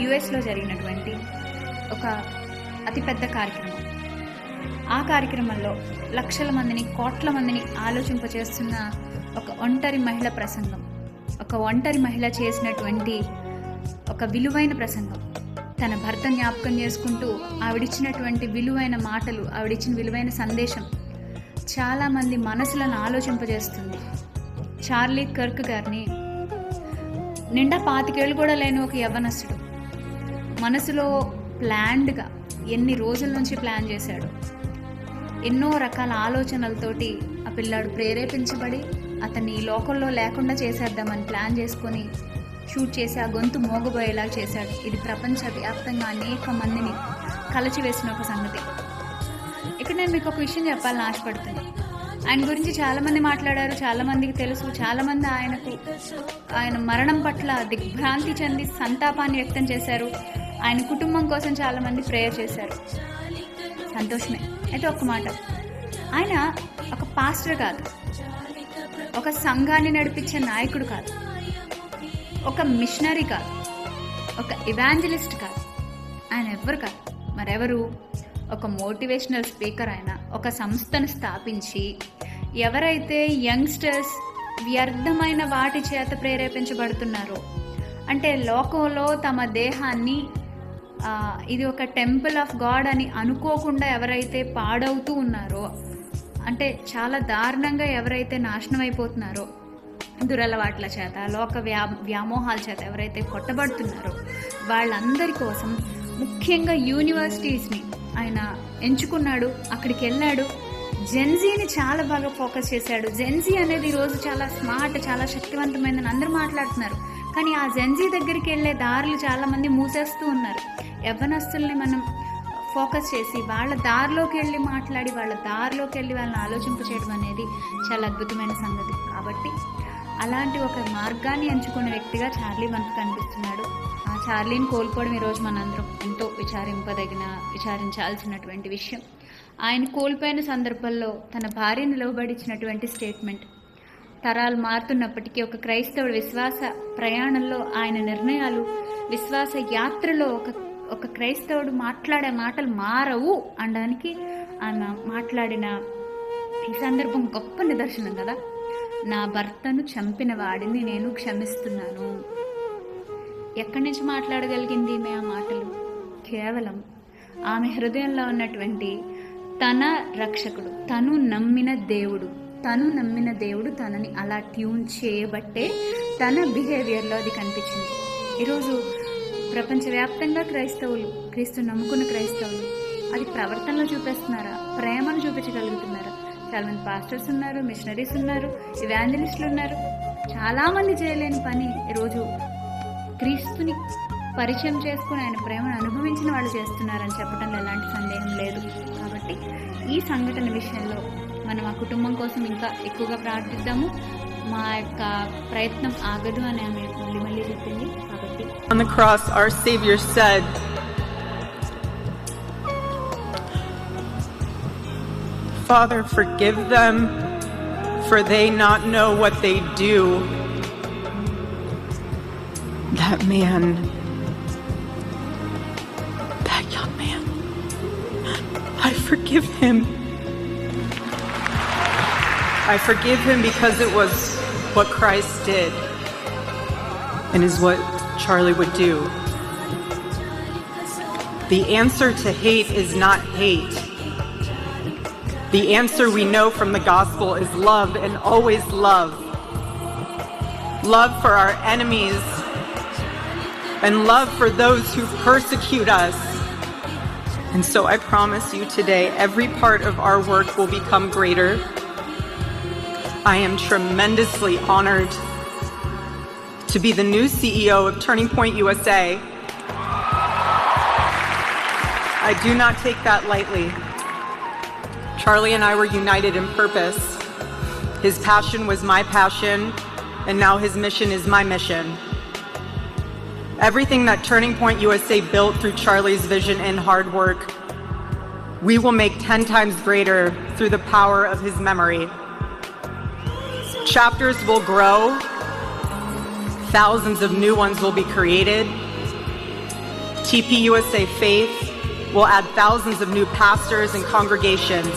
యుఎస్లో జరిగినటువంటి ఒక అతిపెద్ద కార్యక్రమం. ఆ కార్యక్రమంలో లక్షల మందిని కోట్ల మందిని ఆలోచింపచేస్తున్న ఒక ఒంటరి మహిళ ప్రసంగం. ఒక ఒంటరి మహిళ చేసినటువంటి ఒక విలువైన ప్రసంగం. తన భర్త జ్ఞాపకం చేసుకుంటూ ఆవిడిచ్చినటువంటి విలువైన మాటలు ఆవిడిచ్చిన విలువైన సందేశం చాలామంది మనసులను ఆలోచింపజేస్తుంది. చార్లీ కర్క్ గారిని నిండా పాతికేళ్ళు కూడా లేని ఒక యవ్వనస్తుడు. మనసులో ప్లాన్డ్గా ఎన్ని రోజుల నుంచి ప్లాన్ చేశాడు? ఎన్నో రకాల ఆలోచనలతోటి ఆ పిల్లాడు ప్రేరేపించబడి అతన్ని ఈ లోకల్లో లేకుండా చేసేద్దామని ప్లాన్ చేసుకొని షూట్ చేసి ఆ గొంతు మోగబోయేలా చేశాడు. ఇది ప్రపంచవ్యాప్తంగా అనేక మందిని కలచివేసిన ఒక సంగతి. ఇక్కడ నేను మీకు ఒక విషయం చెప్పాలని ఆశపడుతున్నాను ఆయన గురించి చాలామంది మాట్లాడారు చాలామందికి తెలుసు చాలామంది ఆయనకు ఆయన మరణం పట్ల దిగ్భ్రాంతి చెంది సంతాపాన్ని వ్యక్తం చేశారు. ఆయన కుటుంబం కోసం చాలామంది ప్రేయర్ చేశారు. సంతోషమే. అయితే ఒక్క మాట. ఆయన ఒక పాస్టర్ కాదు. ఒక సంఘాన్ని నడిపించే నాయకుడు కాదు. ఒక మిషనరీ కాదు. ఒక ఇవాంజలిస్ట్ కాదు. ఆయన ఎవరు కాదు. మరెవరు? ఒక మోటివేషనల్ స్పీకర్ ఆయన. ఒక సంస్థను స్థాపించి ఎవరైతే యంగ్స్టర్స్ వ్యర్థమైన వాటి చేత ప్రేరేపించబడుతున్నారో అంటే లోకంలో తమ దేహాన్ని ఇది ఒక టెంపుల్ ఆఫ్ గాడ్ అని అనుకోకుండా ఎవరైతే పాడవుతూ ఉన్నారో అంటే చాలా దారుణంగా ఎవరైతే నాశనం అయిపోతున్నారో దురలవాట్ల చేత లోక వ్యా వ్యామోహాల చేత ఎవరైతే కొట్టబడుతున్నారో వాళ్ళందరి కోసం ముఖ్యంగా యూనివర్సిటీస్ని ఆయన ఎంచుకున్నాడు అక్కడికి వెళ్ళాడు. జెన్జీని చాలా బాగా ఫోకస్ చేశాడు. జెన్జీ అనేది ఈరోజు చాలా స్మార్ట్ చాలా శక్తివంతమైందని అందరూ మాట్లాడుతున్నారు. కానీ ఆ జెన్జీ దగ్గరికి వెళ్ళే దారులు చాలామంది మూసేస్తూ ఉన్నారు. యవ్వనస్తుల్ని మనం ఫోకస్ చేసి వాళ్ళ దారిలోకి వెళ్ళి మాట్లాడి వాళ్ళ దారిలోకి వెళ్ళి వాళ్ళని ఆలోచింప చేయడం అనేది చాలా అద్భుతమైన సంగతి. కాబట్టి అలాంటి ఒక మార్గాన్ని ఎంచుకునే వ్యక్తిగా చార్లీ మనకు కనిపిస్తున్నాడు. ఆ చార్లీని కోల్పోవడం ఈరోజు మనందరం ఎంతో విచారింపదగిన విచారించాల్సినటువంటి విషయం. ఆయన కోల్పోయిన సందర్భంలో తన భార్య నిలవబడిచ్చినటువంటి స్టేట్మెంట్. తరాలు మారుతున్నప్పటికీ ఒక క్రైస్తవుడు విశ్వాస ప్రయాణంలో ఆయన నిర్ణయాలు విశ్వాస యాత్రలో ఒక ఒక క్రైస్తవుడు మాట్లాడే మాటలు మారవు అనడానికి ఆయన మాట్లాడిన ఈ సందర్భం గొప్ప నిదర్శనం కదా. నా భర్తను చంపిన వాడిని నేను క్షమిస్తున్నాను. ఎక్కడి నుంచి మాట్లాడగలిగింది ఈమె ఆ మాటలు? కేవలం ఆమె హృదయంలో ఉన్నటువంటి తన రక్షకుడు తను నమ్మిన దేవుడు తను నమ్మిన దేవుడు తనని అలా ట్యూన్ చేయబట్టే తన బిహేవియర్లో అది కనిపించింది. ఈరోజు ప్రపంచవ్యాప్తంగా క్రైస్తవులు క్రీస్తు నమ్ముకున్న క్రైస్తవులు. అది ప్రవర్తనలో చూపిస్తున్నారా? ప్రేమను చూపించగలుగుతున్నారా? చాలా మంది పాస్టర్స్ ఉన్నారు మిషనరీస్ ఉన్నారు ఇవాంజలిస్టులు ఉన్నారు. చాలామంది చేయలేని పని ఈరోజు క్రీస్తుని పరిచయం చేసుకుని ఆయన ప్రేమను అనుభవించిన వాళ్ళు చేస్తున్నారని చెప్పడంలో ఎలాంటి సందేహం లేదు. కాబట్టి ఈ సంఘటన విషయంలో మనం ఆ కుటుంబం కోసం ఇంకా ఎక్కువగా ప్రార్థిద్దాము. మా యొక్క ప్రయత్నం ఆగదు అని ఆమె మళ్ళీ మళ్ళీ చెప్పింది. కాబట్టి On the cross, our Savior said, Father, forgive them, for they not know what they do. That man, that young man, I forgive him. I forgive him because it was what Christ did and is what Charlie would do. The answer to hate is not hate. The answer we know from the gospel is love and always love. Love for our enemies and love for those who persecute us. And so I promise you today, every part of our work will become greater. I am tremendously honored to be the new CEO of Turning Point USA. I do not take that lightly. Charlie and I were united in purpose. His passion was my passion, and now his mission is my mission. Everything that Turning Point USA built through Charlie's vision and hard work, we will make 10 times greater through the power of his memory. Chapters will grow, thousands of new ones will be created, TPUSA Faith will add thousands of new pastors and congregations